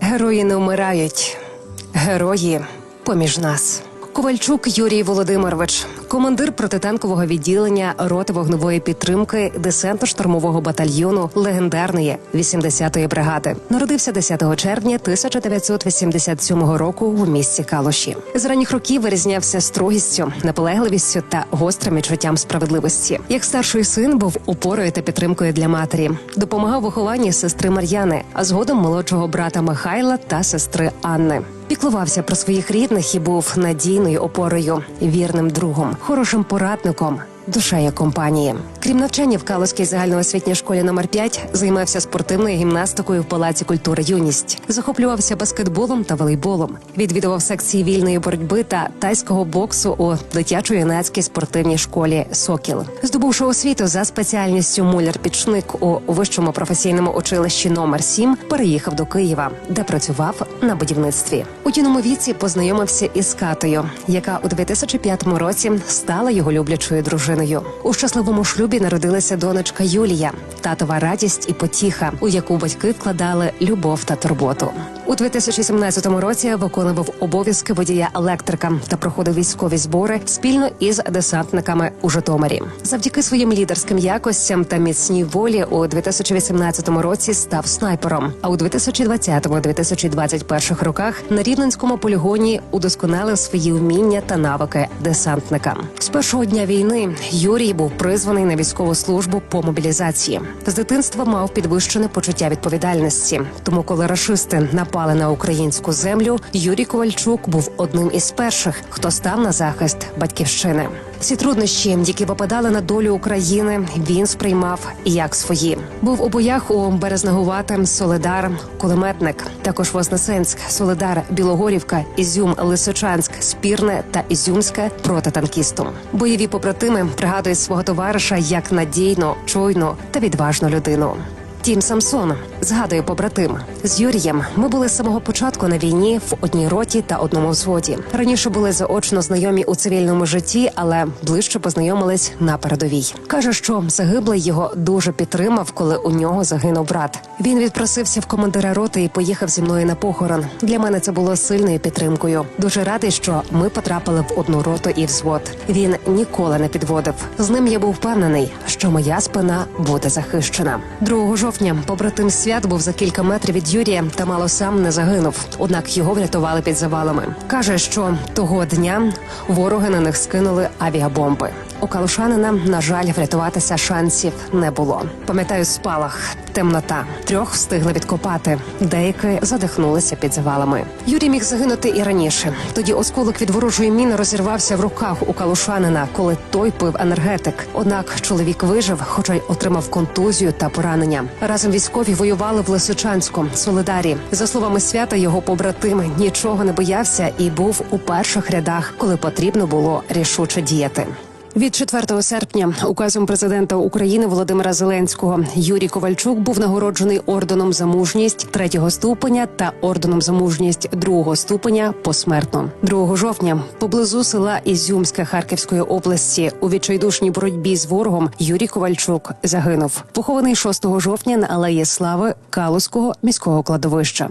Герої не вмирають, герої поміж нас. Ковальчук Юрій Володимирович, командир протитанкового відділення роти вогневої підтримки десантно-штурмового батальйону легендарної 80-ї бригади. Народився 10 червня 1987 року в місті Калуші. З ранніх років вирізнявся строгістю, наполегливістю та гострим відчуттям справедливості. Як старший син був опорою та підтримкою для матері, допомагав у вихованні сестри Мар'яни, а згодом молодшого брата Михайла та сестри Анни. Піклувався про своїх рідних і був надійною опорою, вірним другом, хорошим порадником. Душею компанії, крім навчання в Калузькій загальноосвітній школі номер 5 займався спортивною гімнастикою в палаці культури юність, захоплювався баскетболом та волейболом, відвідував секції вільної боротьби та тайського боксу у дитячо-юнацькій спортивній школі Сокіл, здобувши освіту за спеціальністю муляр-пічник у вищому професійному училищі номер 7 переїхав до Києва, де працював на будівництві. У юному віці познайомився із Катою, яка у 2005 році стала його люблячою дружиною. У щасливому шлюбі народилася донечка Юлія, татова радість і потіха, у яку батьки вкладали любов та турботу. У 2017 році виконував обов'язки водія електрика та проходив військові збори спільно із десантниками у Житомирі. Завдяки своїм лідерським якостям та міцній волі у 2018 році став снайпером. А у 2020-2021 роках на рівненському полігоні удосконалив свої вміння та навики десантника. З першого дня війни Юрій був призваний на військову службу по мобілізації. З дитинства мав підвищене почуття відповідальності. Тому, коли рашисти напали на українську землю, Юрій Ковальчук був одним із перших, хто став на захист батьківщини. Всі труднощі, які попадали на долю України, він сприймав як свої. Був у боях у Березнегувате, Соледар, Кулеметник, також Вознесенськ, Соледар, Білогорівка, Ізюм, Лисичанськ, Спірне та Ізюмське проти танкісту. Бойові побратими пригадують свого товариша як надійну, чуйну та відважну людину. Тім Самсон згадує побратим з Юрієм. Ми були з самого початку на війні в одній роті та одному взводі. Раніше були заочно знайомі у цивільному житті, але ближче познайомились на передовій. каже, що загиблий його дуже підтримав, коли у нього загинув брат. Він відпросився в командира роти і поїхав зі мною на похорон. Для мене це було сильною підтримкою. Дуже радий, що ми потрапили в одну роту і взвод. Він ніколи не підводив. З ним я був впевнений, що моя спина буде захищена. 2 жовтня побратим свят був за кілька метрів від Юрія та мало сам не загинув. Однак його врятували під завалами. каже, що того дня вороги на них скинули авіабомби. У Калушанина, на жаль, врятуватися шансів не було. Пам'ятаю спалах, темнота. Трьох встигли відкопати. Деякі задихнулися під завалами. Юрій міг загинути і раніше. Тоді осколок від ворожої міни розірвався в руках у Калушанина, коли той пив енергетик. Однак чоловік вижив, хоча й отримав контузію та поранення. Разом військові воювали в Лисичанську, Солидарі. За словами свята, його побратим нічого не боявся і був у перших рядах, коли потрібно було рішуче діяти. Від 4 серпня указом президента України Володимира Зеленського Юрій Ковальчук був нагороджений орденом за мужність третього ступеня та орденом за мужність другого ступеня посмертно. 2 жовтня поблизу села Ізюмське Харківської області у відчайдушній боротьбі з ворогом Юрій Ковальчук загинув. Похований 6 жовтня на алеї Слави Калузького міського кладовища.